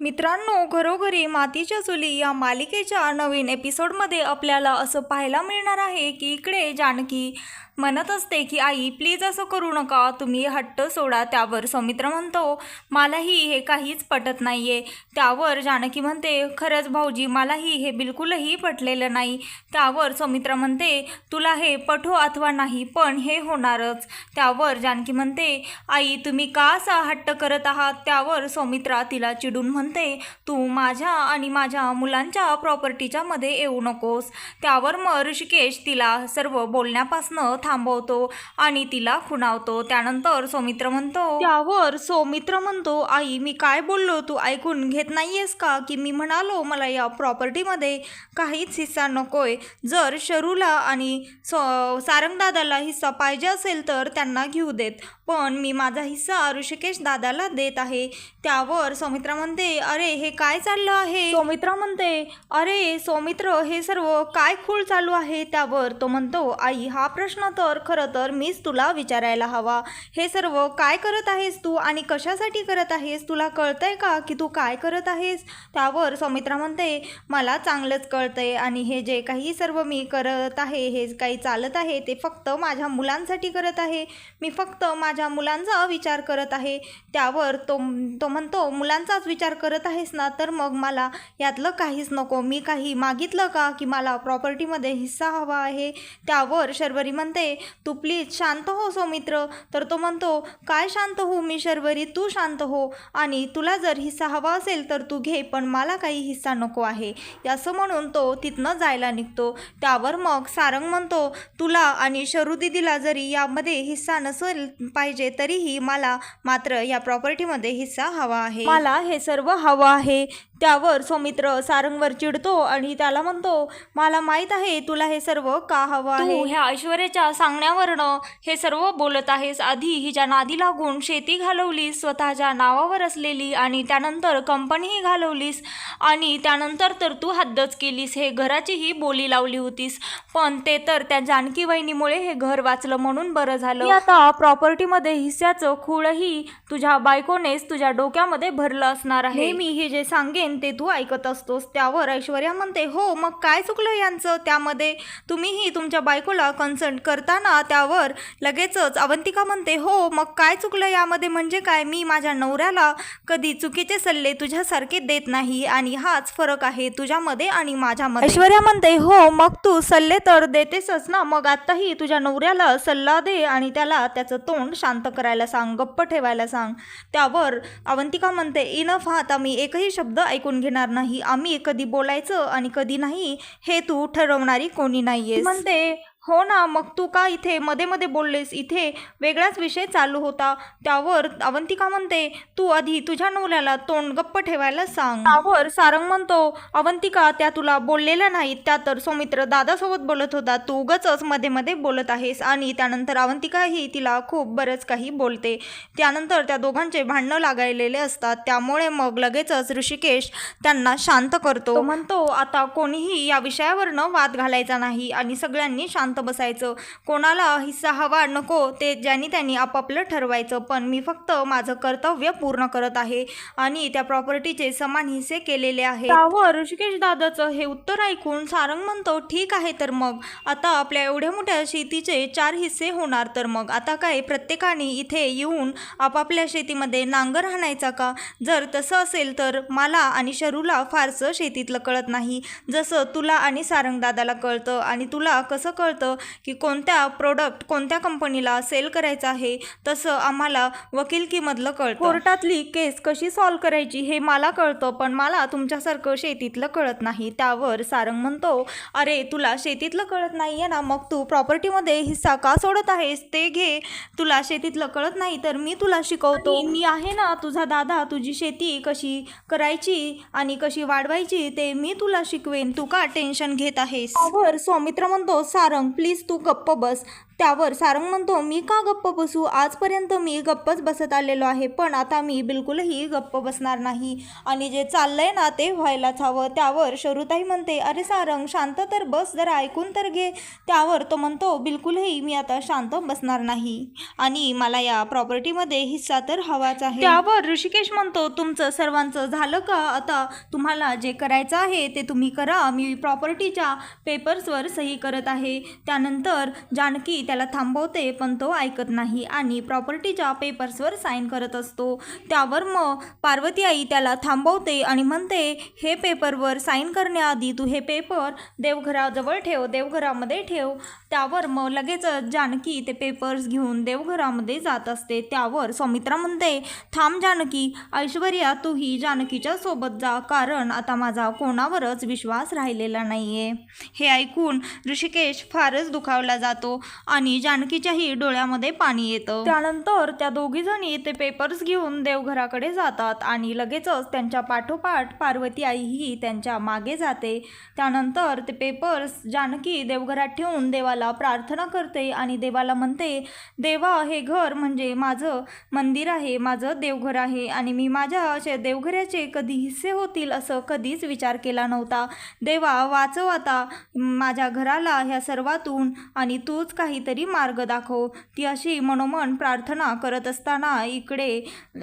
मित्रांनो घरोघरी मातीच्या चुली या मालिकेच्या नवीन एपिसोडमध्ये आपल्याला असं पाहायला मिळणार आहे की इकडे जानकी म्हणत असते की आई प्लीज असं करू नका. तुम्ही हट्ट सोडा. त्यावर सौमित्र म्हणतो मलाही हे काहीच पटत नाही आहे त्यावर जानकी म्हणते खरंच भाऊजी मलाही हे बिलकुलही पटलेलं नाही. त्यावर सौमित्र म्हणते तुला हे पठो अथवा नाही पण हे होणारच. त्यावर जानकी म्हणते आई तुम्ही का असा हट्ट करत आहात? त्यावर सौमित्रा तिला चिडून म्हणते तू माझ्या आणि माझ्या मुलांच्या प्रॉपर्टीच्या मध्ये येऊ नकोस. त्यावर मग ऋषिकेश तिला सर्व बोलण्यापासनं थांबवतो आणि तिला खुणावतो. त्यानंतर सौमित्र म्हणतो त्यावर सौमित्र म्हणतो आई मी काय बोललो? तू ऐकून घेत नाहीयेस का की मी म्हणालो मला या प्रॉपर्टीमध्ये काहीच हिस्सा नकोय. जर शरूला आणि स- सारंगदादाला हिस्सा पाहिजे असेल तर त्यांना घेऊ देत. पण मी माझा हिस्सा ऋषिकेश दादाला देत आहे. त्यावर सौमित्रा म्हणते अरे हे काय चाललं आहे? सौमित्रा म्हणते अरे सौमित्र हे सर्व काय खूळ चालू आहे त्यावर? तो म्हणतो आई हा प्रश्न तर खरं तर मीच तुला विचारायला हवा. हे सर्व काय करत आहेस तू आणि कशासाठी करत आहेस? तुला कळतंय का की तू काय करत आहेस? त्यावर सौमित्रा म्हणते मला चांगलंच कळतंय आणि हे जे काही सर्व मी करत आहे हे काही चालत आहे ते फक्त माझ्या मुलांसाठी करत आहे. मी फक्त माझ्या मुलांचा विचार करत आहे. त्यावर तो तो म्हणतो मुलांचाच विचार करत आहेस ना तर मग मला यातलं काहीच नको. मी काही मागितलं का की मला प्रॉपर्टीमध्ये हिस्सा हवा आहे? त्यावर शर्वरी म्हणते तू प्लीज शांत हो सौमित्र. तर तो म्हणतो काय शांत हो मी शर्वरी? तू शांत हो. आणि तुला जर हिस्सा हवा असेल तर तू घे पण मला काही हिस्सा नको आहे. असं म्हणून तो तिथनं जायला निघतो. त्यावर मग सारंग म्हणतो तुला आणि शरू दिदीला जरी यामध्ये हिस्सा नसेल पाहिजे तरीही मला मात्र या प्रॉपर्टीमध्ये हिस्सा हवा आहे. मला हे सर्व हवं आहे. त्यावर सौमित्र सारंगवर चिडतो आणि त्याला म्हणतो मला माहीत आहे तुला हे सर्व का हवं आहे? ह्या ऐश्वर्याच्या सांगण्यावरनं हे सर्व बोलत आहेस. आधी हिच्या नादी लागून शेती घालवलीस स्वतःच्या नावावर असलेली आणि त्यानंतर कंपनीही घालवलीस आणि त्यानंतर तर तू हद्दच केलीस हे घराचीही बोली लावली होतीस. पण ते तर त्या जानकी वहिनीमुळे हे घर वाचलं म्हणून बरं झालं. आता प्रॉपर्टीमध्ये हिस्स्याचं खूळही तुझ्या बायकोनेच तुझ्या डोक्यामध्ये भरलं असणार आहे. मी हे जे सांगेन ते तू ऐकत असतोस त्यावर ऐश्वर्या म्हणते हो मग काय चुकलं यांचं? त्यामध्ये तुम्हीही तुमच्या बायकोला कन्सल्ट करताना त्यावर लगेचच अवंतिका म्हणते हो मग काय चुकलं यामध्ये? म्हणजे काय? मी माझ्या नवऱ्याला कधी चुकीचे सल्ले तुझ्यासारखे देत नाही आणि हाच फरक आहे तुझ्यामध्ये आणि माझ्यामध्ये. ऐश्वर्या म्हणते हो मग तू सल्ले तर देतेसच ना मग आत्ताही तुझ्या नवऱ्याला सल्ला दे आणि त्याला त्याचं तोंड शांत करायला सांग गप्प ठेवायला सांग. त्यावर अवंतिका म्हणते इनफ आता मी एकही शब्द ऐकून घेणार नाही. आम्ही कधी बोलायचं आणि कधी नाही हे तू ठरवणारी कोणी नाहीये म्हणते हो ना मग तू का इथे मध्ये मध्ये बोललेस? इथे वेगळाच विषय चालू होता. त्यावर अवंतिका म्हणते? तू आधी तुझ्या नवऱ्याला तोंड गप्प ठेवायला सांग. त्यावर सारंग म्हणतो अवंतिका त्या तुला बोललेल्या नाहीत. त्या तर सौमित्र दादासोबत बोलत होता. तू उगच मध्ये मध्ये बोलत आहेस आणि त्यानंतर अवंतिकाही तिला खूप बरंच काही बोलते. त्यानंतर त्या दोघांचे भांडणं लागायलेले असतात. त्यामुळे मग लगेचच ऋषिकेश त्यांना शांत करतो. म्हणतो आता कोणीही या विषयावरनं वाद घालायचा नाही आणि सगळ्यांनी शांत बसायचं. कोणाला हिस्सा हवा नको ते ज्यांनी त्यांनी आपापलं ठरवायचं. पण मी फक्त माझं कर्तव्य पूर्ण करत आहे आणि त्या प्रॉपर्टीचे समान हिस्से केलेले आहे त्यावर ऋषिकेश दादाचं हे उत्तर ऐकून सारंग म्हणतो ठीक आहे तर मग. आता आपल्या एवढ्या मोठ्या शेतीचे चार हिस्से होणार तर मग. आता काय प्रत्येकाने इथे येऊन आपापल्या शेतीमध्ये नांगर हाणायचा का? जर तसं असेल तर मला आणि शरूला फारसं शेतीतलं कळत नाही. जसं तुला आणि सारंग दादाला कळतं आणि तुला कसं कळतं की कोणत्या प्रोडक्ट कोणत्या कंपनीला सेल करायचं आहे तसं आम्हाला वकिलकीमधलं कळतं. कोर्टातली केस कशी सॉल्व करायची हे मला कळतं पण मला तुमच्यासारखं शेतीतलं कळत नाही. त्यावर सारंग म्हणतो अरे तुला शेतीतलं कळत नाही आहे ना मग तू प्रॉपर्टीमध्ये हिस्सा का सोडत आहेस? ते घे. तुला शेतीतलं कळत नाही तर मी तुला शिकवतो. मी आहे ना तुझा दादा तुझी शेती कशी करायची आणि कशी वाढवायची ते मी तुला शिकवेन. तू का टेन्शन घेत आहेस? त्यावर सौमित्र म्हणतो सारंग प्लीज तू गप्प बस. त्यावर सारंग म्हणतो मी का गप्प बसू? आजपर्यंत मी गप्पच बसत आलेलो आहे पण आता मी बिलकुलही गप्प बसणार नाही. आणि जे चाललंय ना ते व्हायलाच हवं. त्यावर शरुताई म्हणते अरे सारंग शांत तर बस जरा ऐकून तर घे. त्यावर तो म्हणतो बिलकुलही मी आता शांत बसणार नाही. आणि मला या प्रॉपर्टीमध्ये हिस्सा तर हवाच आहे. त्यावर ऋषिकेश म्हणतो तुमचं सर्वांचं झालं का? आता तुम्हाला जे करायचं आहे ते तुम्ही करा. मी प्रॉपर्टीच्या पेपर्सवर सही करत आहे. त्यानंतर जानकी त्याला थांबवते पण तो ऐकत नाही आणि प्रॉपर्टीच्या पेपर्सवर साईन करत असतो. त्यावर मग पार्वती आई त्याला थांबवते आणि म्हणते हे पेपरवर साईन करण्याआधी तू हे पेपर देवघराजवळ ठेव देवघरामध्ये ठेव. त्यावर मग लगेच जानकी ते पेपर्स घेऊन देवघरामध्ये जात असते. त्यावर सौमित्रा म्हणते थांब जानकी ऐश्वर्या तूही जानकीच्या सोबत जा कारण आता माझा कोणावरच विश्वास राहिलेला नाही आहे हे ऐकून ऋषिकेश फारच दुखावला जातो आणि आणि जानकीच्याही डोळ्यामध्ये पाणी येतं. त्यानंतर त्या दोघी जणी ते पेपर्स घेऊन देवघराकडे जातात आणि लगेचच त्यांच्या पाठोपाठ पार्वती आईही त्यांच्या मागे जाते. त्यानंतर ते पेपर्स जानकी देवघरात ठेवून देवाला प्रार्थना करते आणि देवाला म्हणते देवा हे घर म्हणजे माझं मंदिर आहे माझं देवघर आहे आणि मी माझ्या असे देवघराचे कधी हिस्से होतील असं कधीच विचार केला नव्हता. देवा वाचव आता माझ्या घराला ह्या सर्वातून आणि तूच काहीतरी मार्ग दाखव. ती अशी मनोमन प्रार्थना करत असताना इकडे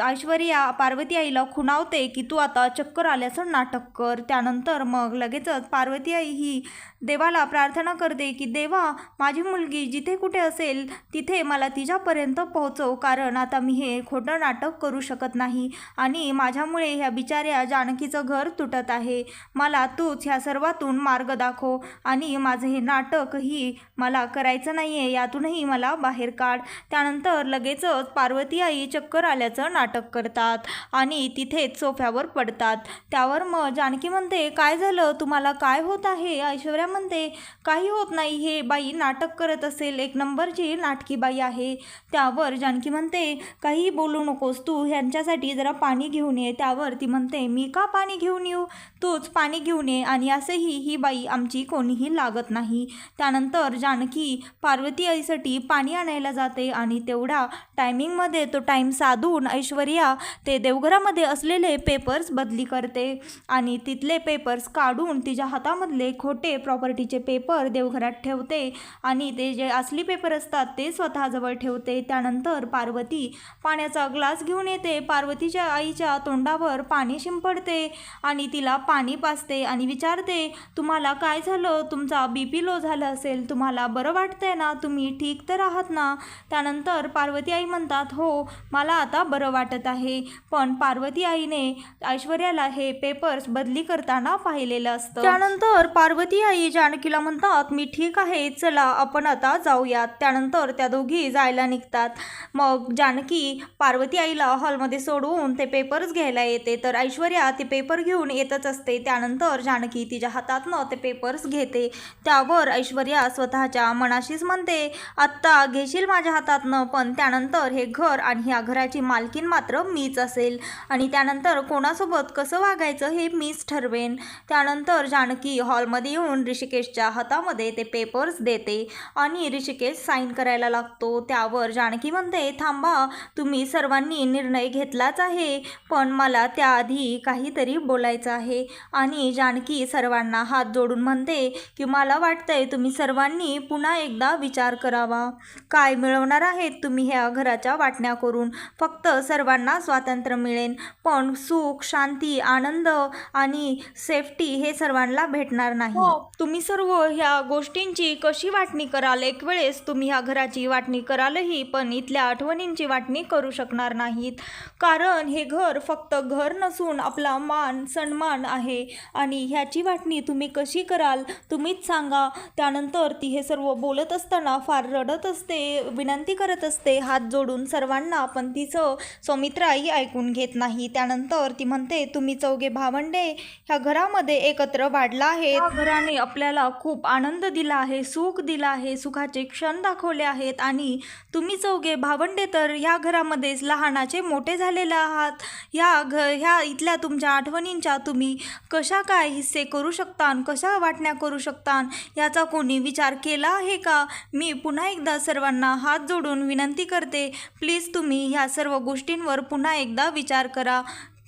ऐश्वर्या पार्वती आईला खुणावते की तू आता चक्कर आल्याचं नाटक कर. त्यानंतर मग लगेचच पार्वती आई ही देवाला प्रार्थना करते की देवा माझी मुलगी जिथे कुठे असेल तिथे मला तिच्यापर्यंत पोहोचव कारण आता मी हे खोटं नाटक करू शकत नाही आणि माझ्यामुळे ह्या बिचाऱ्या जानकीचं घर तुटत आहे. मला तूच ह्या सर्वातून मार्ग दाखव आणि माझं हे नाटकही मला करायचं नाही आहे यातूनही मला बाहेर काढ. त्यानंतर लगेचच पार्वती आई चक्कर आल्याचं नाटक करतात आणि तिथेच सोफ्यावर पडतात. त्यावर मग जानकी म्हणते काय झालं? तुम्हाला काय होत आहे? ऐश्वर्या म्हणते काही होत नाही. हे बाई नाटक करत असेल. एक नंबरची नाटकी बाई आहे. त्यावर जानकी म्हणते काही बोलू नकोस. तू ह्यांच्यासाठी जरा पाणी घेऊन ये. त्यावर ती म्हणते मी का पाणी घेऊन येऊ? तूच पाणी घेऊन ये आणि असंही ही बाई आमची कोणीही लागत नाही. त्यानंतर जानकी पार्वती आईसाठी पाणी आणायला जाते आणि तेवढा टायमिंगमध्ये तो टाईम साधून ऐश्वर्या ते देवघरामध्ये असलेले पेपर्स बदली करते आणि तिथले पेपर्स काढून तिच्या हातामधले खोटे प्रॉपर्टीचे पेपर देवघरात ठेवते आणि ते जे असली पेपर असतात ते स्वतःजवळ ठेवते. त्यानंतर पार्वती पाण्याचा ग्लास घेऊन येते. पार्वतीच्या आईच्या तोंडावर पाणी शिंपडते आणि तिला पाणी पाजते आणि विचारते तुम्हाला काय झालं? तुमचा बी पी लो झालं असेल. तुम्हाला बरं वाटतंय ना? तुम्ही ठीक तर आहात ना? त्यानंतर पार्वती आई म्हणतात हो मला आता बरं वाटत आहे. पण पार्वती आईने ऐश्वर्याला हे पेपर्स बदली करताना पाहिलेलं असतं. त्यानंतर पार्वती आई जानकीला म्हणतात मी ठीक आहे चला आपण आता जाऊयात. त्यानंतर त्या दोघी जायला निघतात. मग जानकी पार्वती आईला हॉलमध्ये सोडवून ते पेपर्स घ्यायला येते. तर ऐश्वर्या ते पेपर घेऊन येतच असते. त्यानंतर जानकी तिच्या हातातनं ते पेपर्स घेते. त्यावर ऐश्वर्या स्वतःच्या मनाशीच म्हणते आत्ता घेशील माझ्या हातातनं पण त्यानंतर हे घर आणि ह्या घराची मालकीन मात्र मीच असेल. आणि त्यानंतर कोणासोबत कसं वागायचं हे मीच ठरवेन. त्यानंतर जानकी हॉलमध्ये येऊन ऋषिकेशच्या हातामध्ये ते पेपर्स देते आणि ऋषिकेश साईन करायला लागतो. त्यावर जानकी म्हणते थांबा तुम्ही सर्वांनी निर्णय घेतलाच आहे पण मला त्याआधी काहीतरी बोलायचं आहे. आणि जानकी सर्वांना हात जोडून म्हणते की मला वाटतंय तुम्ही सर्वांनी पुन्हा एकदा विचार करावा. काय मिळवणार आहेत तुम्ही ह्या घराच्या वाटण्या करून? फक्त सर्वांना स्वातंत्र्य मिळेल. पण सुख शांती आनंद आणि सेफ्टी हे सर्वांना भेटणार नाही. हो. तुम्ही सर्व ह्या गोष्टींची कशी वाटणी कराल? एक वेळेस तुम्ही ह्या घराची वाटणी करालही पण इथल्या आठवणींची वाटणी करू शकणार नाहीत. कारण हे घर फक्त घर नसून आपला मान सन्मान आहे. आणि ह्याची वाटणी तुम्ही कशी कराल? तुम्हीच सांगा. त्यानंतर ती हे सर्व बोलत असताना फार रडत असते विनंती करत असते हात जोडून सर्वांना पण तिचं सौमित्राई ऐकून घेत नाही. त्यानंतर ती म्हणते तुम्ही चौघे भावंडे ह्या घरामध्ये एकत्र वाढला आहे. घराने आपल्याला खूप आनंद दिला आहे सुख दिला आहे सुखाचे क्षण दाखवले आहेत. आणि तुम्ही चौघे भावंडे तर ह्या घरामध्येच लहानाचे मोठे झालेले आहात. ह्या घ ह्या इथल्या तुमच्या आठवणींच्या तुम्ही कशा काय हिस्से करू शकता कशा वाटण्या करू शकता? याचा कोणी विचार केला आहे का? मी मी पुन्हा एकदा सर्वांना हात जोडून विनंती करते प्लीज तुम्ही ह्या सर्व गोष्टींवर पुन्हा एकदा विचार करा.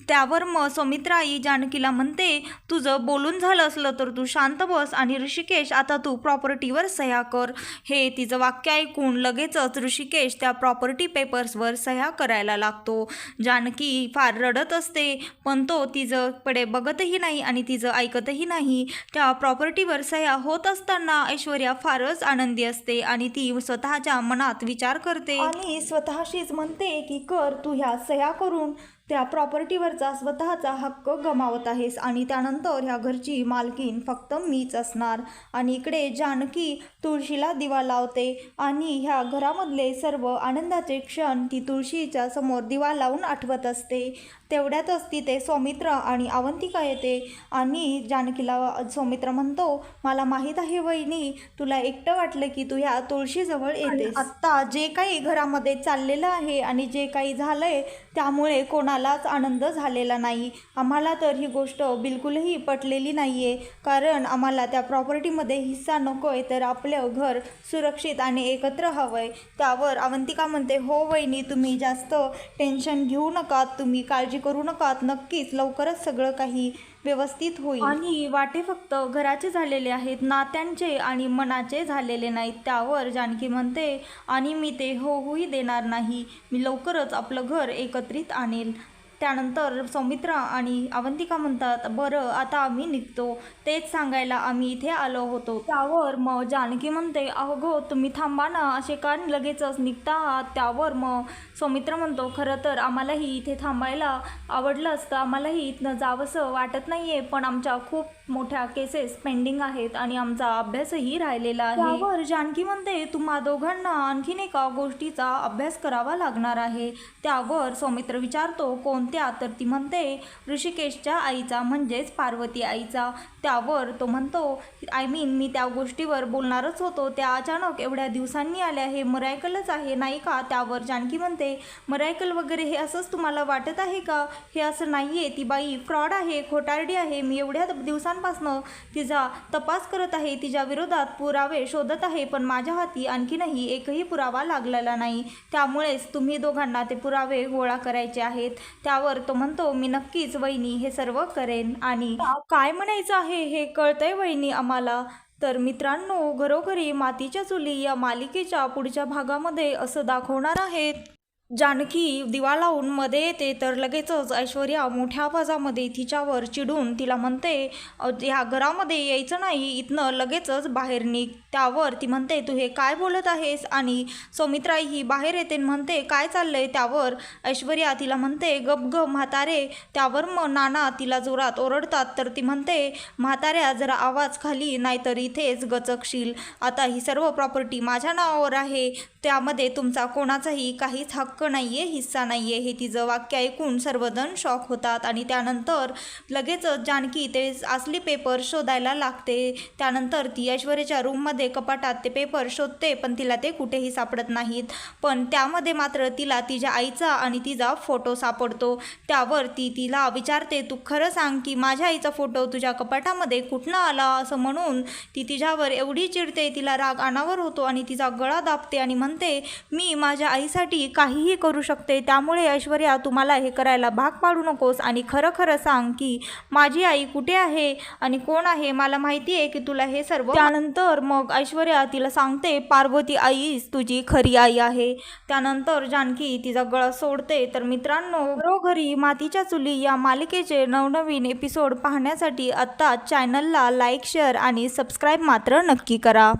त्यावर मग सौमित्रा आई जानकीला म्हणते तुझं बोलून झालं असलं तर तू शांत बस आणि ऋषिकेश आता तू प्रॉपर्टीवर सह्या कर. हे तिचं वाक्य ऐकून लगेचच ऋषिकेश त्या प्रॉपर्टी पेपर्सवर सह्या करायला लागतो. जानकी फार रडत असते पण तो तिचंकडे बघतही नाही आणि तिचं ऐकतही नाही. त्या प्रॉपर्टीवर सह्या होत असताना ऐश्वर्या फारच आनंदी असते आणि ती स्वतःच्या मनात विचार करते. आणि स्वतःशीच म्हणते की कर तू ह्या सह्या करून त्या प्रॉपर्टीवरचा स्वतःचा हक्क गमावत आहेस आणि त्यानंतर ह्या घरची मालकीन फक्त मीच असणार. आणि इकडे जानकी तुळशीला दिवा लावते आणि ह्या घरामधले सर्व आनंदाचे क्षण ती तुळशीच्या समोर दिवा लावून आठवत असते. तेवढ्यातच तिथे सौमित्र आणि अवंतिका येते आणि जानकीला सौमित्र म्हणतो मला माहीत आहे वहिनी तुला एकटं वाटलं की तू ह्या तुळशीजवळ येते आत्ता जे काही घरामध्ये चाललेलं आहे आणि जे काही झालंय त्यामुळे कोणालाच आनंद झालेला नाही. आम्हाला तर ही गोष्ट बिलकुलही पटलेली नाही आहे कारण आम्हाला त्या प्रॉपर्टीमध्ये हिस्सा नको आहे तर आपलं घर सुरक्षित आणि एकत्र हवं आहे त्यावर अवंतिका म्हणते हो वहिनी तुम्ही जास्त टेन्शन घेऊ नका. तुम्ही काळजी करू नका. नक्कीच लवकरच सगळं काही व्यवस्थित होईल. आणि वाटे फक्त घराचे झालेले आहेत नात्यांचे आणि मनाचे झालेले नाहीत. त्यावर जानकी म्हणते आणि मी ते होऊही देणार नाही. मी लवकरच आपलं घर एकत्रित आणेल. त्यानंतर सौमित्रा आणि अवंतिका म्हणतात बरं आता आम्ही निघतो. तेच सांगायला आम्ही इथे आलो होतो. त्यावर मग जानकी म्हणते अहो तुम्ही थांबा ना. असे का लगेचच निघता आहात? त्यावर मग सौमित्र म्हणतो खरं तर आम्हालाही इथे थांबायला आवडलं असतं. आम्हालाही इथनं जावंसं वाटत नाही आहे पण आमच्या खूप मोठ्या केसेस पेंडिंग आहेत आणि आमचा अभ्यासही राहिलेला आहे. त्यावर जानकी म्हणते तुम्हा दोघांना आणखीन एका गोष्टीचा अभ्यास करावा लागणार आहे. त्यावर सौमित्र विचारतो कोण कोणत्या तर ती म्हणते ऋषिकेशच्या आईचा म्हणजेच पार्वती आईचा. त्यावर तो म्हणतो आय मीन मी त्या गोष्टीवर बोलणारच होतो. त्या अचानक एवढ्या दिवसांनी आल्या. हे मरायकलच आहे नाही का? त्यावर जानकी म्हणते मरायकल वगैरे हे असंच तुम्हाला वाटत आहे का? हे असं नाही आहे ती बाई फ्रॉड आहे खोटारडी आहे. मी एवढ्या दिवसांपासनं तिचा तपास करत आहे. तिच्या विरोधात पुरावे शोधत आहे पण माझ्या हाती आणखीनही एकही पुरावा लागलेला नाही. त्यामुळेच तुम्ही दोघांना ते पुरावे गोळा करायचे आहेत. त्यावर तो म्हणतो मी नक्कीच वहिनी हे सर्व करेन. आणि काय म्हणायचं आहे हे कळतंय वहिनी आम्हाला? तर मित्रांनो घरोघरी मातीच्या चुली या मालिकेच्या पुढच्या भागामध्ये असं दाखवणार आहेत. जानकी दिवा लावून मध्ये येते तर लगेचच ऐश्वर्या मोठ्या आवाजामध्ये तिच्यावर चिडून तिला म्हणते ह्या घरामध्ये यायचं नाही इथनं लगेचच बाहेर निघ. त्यावर ती म्हणते तू हे काय बोलत आहेस? आणि सौमित्राई ही बाहेर येते आणि म्हणते काय चाललंय? त्यावर ऐश्वर्या तिला म्हणते गप ग म्हातारे. त्यावर मग नाना तिला जोरात ओरडतात तर ती म्हणते म्हाताऱ्या जरा आवाज खाली नाहीतर इथेच गचकशील. आता ही सर्व प्रॉपर्टी माझ्या नावावर आहे. त्यामध्ये तुमचा कोणाचाही काहीच हक्क नाही आहे हिस्सा नाही आहे हे तिचं वाक्य ऐकून सर्वजण शॉक होतात आणि त्यानंतर लगेचच जानकी ते असली पेपर शोधायला लागते. त्यानंतर ती ऐश्वर्याच्या रूममध्ये कपाटात ते पेपर शोधते पण तिला ते कुठेही सापडत नाहीत. पण त्यामध्ये मात्र तिला तिच्या आईचा आणि तिचा फोटो सापडतो. त्यावर ती तिला विचारते तू खरं सांग की माझ्या आईचा फोटो तुझ्या कपाटामध्ये कुठनं आला? असं म्हणून ती तिच्यावर एवढी चिडते तिला राग अनावर होतो आणि तिचा गळा दाबते आणि म्हणते मी माझ्या आईसाठी काहीही करू शकते. त्यामुळे ऐश्वर्या तुम्हाला हे करायला भाग पाडू नकोस आणि खरं खरं सांग की माझी आई कुठे आहे आणि कोण आहे मला माहिती आहे की तुला हे सर्व त्यानंतर मग ऐश्वर्या तिला सांगते पार्वती आईच तुझी खरी आई आहे. त्यानंतर जानकी तिचा गळा सोडते. तर मित्रांनो घरोघरी मातीच्या चुली या मालिकेचे नवनवीन एपिसोड पाहण्यासाठी आत्ता चॅनलला लाईक शेअर आणि सबस्क्राईब मात्र नक्की करा.